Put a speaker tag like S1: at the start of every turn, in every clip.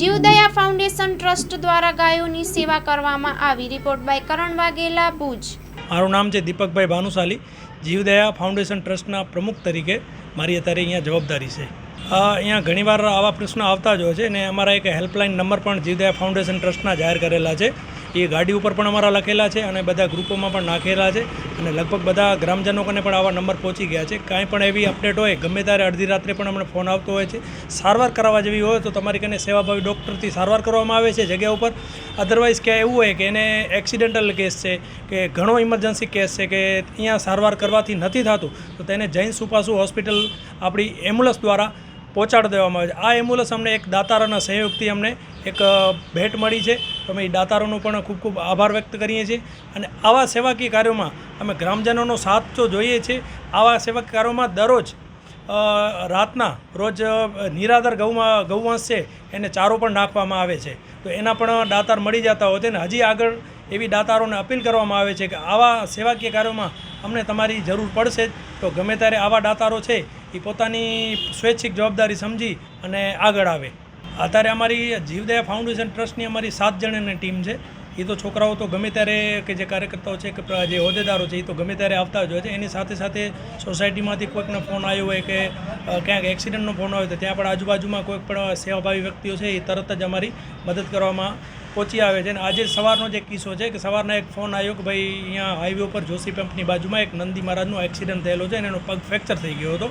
S1: જીવદયા foundation trust દ્વારા ગાયોની સેવા કરવામાં આવી. Report by Karan Vaghela, Bhuj.
S2: મારું નામ છે દીપકભાઈ ભાનુશાલી. જીવદયા ફાઉન્ડેશન ટ્રસ્ટના પ્રમુખ તરીકે મારી અત્યારે અહીંયા જવાબદારી છે. અહીંયા ઘણીવાર આવા પ્રશ્નો આવતા જ હોય છે અને અમારા એક હેલ્પલાઇન નંબર પણ જીવદયા ફાઉન્ડેશન ટ્રસ્ટના જાહેર કરેલા છે. એ ગાડી ઉપર પણ અમારા લખેલા છે અને બધા ગ્રુપોમાં પણ નાખેલા છે અને લગભગ બધા ગ્રામજનોને પણ આવા નંબર પહોંચી ગયા છે. કાંઈ પણ એવી અપડેટ હોય, ગમે ત્યારે અડધી રાત્રે પણ અમને ફોન આવતો હોય છે. સારવાર કરાવવા જેવી હોય તો તમારી કને સેવાભાવી ડૉક્ટરથી સારવાર કરવામાં આવે છે જગ્યા ઉપર. અધરવાઇઝ ક્યાં એવું હોય કે એને એક્સિડેન્ટલ કેસ છે, કે ઘણો ઇમરજન્સી કેસ છે, કે અહીંયા સારવાર કરવાથી નથી થતું, તો તેને જૈન સુપાસુ હોસ્પિટલ આપણી એમ્બ્યુલન્સ દ્વારા પહોંચાડી દેવામાં આવે છે. આ એમ્બ્યુલન્સ અમને એક દાતારાના સહયોગથી અમને એક ભેટ મળી છે. અમે એ દાતારોનો પણ ખૂબ ખૂબ આભાર વ્યક્ત કરીએ છીએ. અને આવા સેવાકીય કાર્યોમાં અમે ગ્રામજનોનો સાથ તો જોઈએ છીએ આવા સેવાકીય કાર્યોમાં દરરોજ રાતના રોજ નિરાધાર ગૌમાં ગૌવંશ છે એને ચારો પણ નાખવામાં આવે છે. તો એના પણ દાતાર મળી જતા હોય છે ને હજી આગળ એવી દાતારોને અપીલ કરવામાં આવે છે કે આવા સેવાકીય કાર્યોમાં અમને તમારી જરૂર પડશે જ. તો ગમે ત્યારે આવા દાતારો છે એ પોતાની સ્વૈચ્છિક જવાબદારી સમજી અને આગળ આવે. અત્યારે અમારી જીવદયા ફાઉન્ડેશન ટ્રસ્ટની અમારી સાત જણાની ટીમ છે. એ તો છોકરાઓ તો ગમે ત્યારે કે જે કાર્યકર્તાઓ છે કે જે હોદ્દેદારો છે એ તો ગમે ત્યારે આવતા જ હોય છે. એની સાથે સાથે સોસાયટીમાંથી કોઈકનો ફોન આવ્યો હોય કે ક્યાંક એક્સિડન્ટનો ફોન આવ્યો તો ત્યાં પણ આજુબાજુમાં કોઈક પણ સેવાભાવી વ્યક્તિઓ છે એ તરત જ અમારી મદદ કરવામાં પહોંચી આવે છે. અને આજે સવારનો જે કિસ્સો છે કે સવારના એક ફોન આવ્યો કે ભાઈ અહીંયા હાઈવે ઉપર જોશી પંપની બાજુમાં એક નંદી મહારાજનો એક્સિડન્ટ થયેલો છે અને એનો પગ ફ્રેક્ચર થઈ ગયો હતો.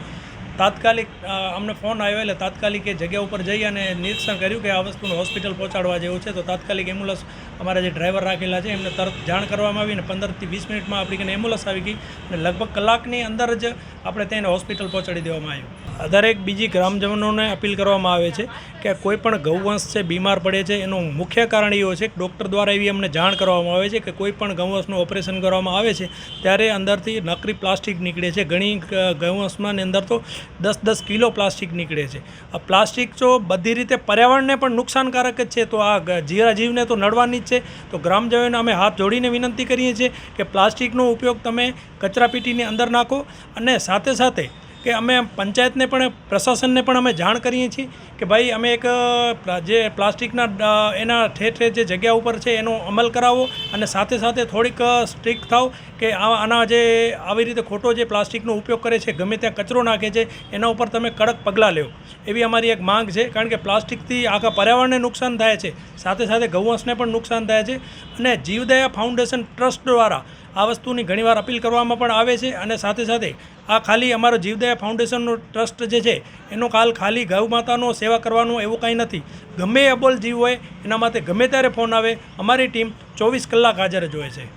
S2: તાત્કાલિક અમને ફોન આવ્યો એટલે તાત્કાલિક એ જગ્યા ઉપર જઈ અને નિરીક્ષણ કર્યું કે આ વસ્તુનું હોસ્પિટલ પહોંચાડવા જેવું છે, તો તાત્કાલિક એમ્બ્યુલન્સ અમારા જે ડ્રાઈવર રાખેલા છે, એમને તરત જાણ કરવામાં આવી અને પંદરથી વીસ મિનિટમાં આપણી એમ્બ્યુલન્સ આવી ગઈ અને લગભગ કલાકની અંદર જ આપણે તેને હોસ્પિટલ પહોંચાડી દેવામાં આવ્યું. દરેક બીજી ગ્રામજનોને અપીલ કરવામાં આવે છે કે કોઈ પણ ગૌવંશ છે, બીમાર પડે છે, એનું મુખ્ય કારણ એવું છે કે ડૉક્ટર દ્વારા એવી અમને જાણ કરવામાં આવે છે કે કોઈ પણ ગૌવંશનું ઓપરેશન કરવામાં આવે છે, ત્યારે અંદરથી નકરી પ્લાસ્ટિક નીકળે છે. ઘણી ગૌવંશમાં અંદર તો દસ દસ કિલો પ્લાસ્ટિક નીકળે છે. આ પ્લાસ્ટિક જો બધી રીતે પર્યાવરણને પણ નુકસાનકારક જ છે, તો આ જીરા જીવને તો નડવાની જ છે. તો ગ્રામજનોને અમે હાથ જોડીને વિનંતી કરીએ છીએ કે પ્લાસ્ટિકનો ઉપયોગ તમે કચરાપેટીની અંદર નાખો અને સાથે સાથે કે અમે પંચાયતને પણ, પ્રશાસનને પણ અમે જાણ કરીએ છીએ કે ભાઈ અમે એક જે પ્લાસ્ટિકના એના ઠેર જે જગ્યા ઉપર છે એનો અમલ કરાવો અને સાથે સાથે થોડીક સ્ટ્રિક થાવ કે આના જે આવી રીતે ખોટો જે પ્લાસ્ટિકનો ઉપયોગ કરે છે, ગમે ત્યાં કચરો નાખે છે, એના ઉપર તમે કડક પગલાં લેવો એવી અમારી એક માંગ છે, કારણ કે પ્લાસ્ટિકથી આખા પર્યાવરણને નુકસાન થાય છે. સાથે સાથે ગૌવંશને પણ નુકસાન થાય છે. અને જીવદયા ફાઉન્ડેશન ટ્રસ્ટ દ્વારા આ વસ્તુની ઘણીવાર અપીલ કરવામાં પણ આવે છે અને સાથે સાથે આ ખાલી અમારો જીવદયા ફાઉન્ડેશનનો ટ્રસ્ટ જે છે, એનો કાલ ખાલી ગૌ માતાનો સેવા કરવાનું એવું કાંઈ નથી. ગમે અબોલ જીવ હોય, એના માટે ગમે ત્યારે ફોન આવે, અમારી ટીમ ચોવીસ કલાક હાજર જ હોય છે.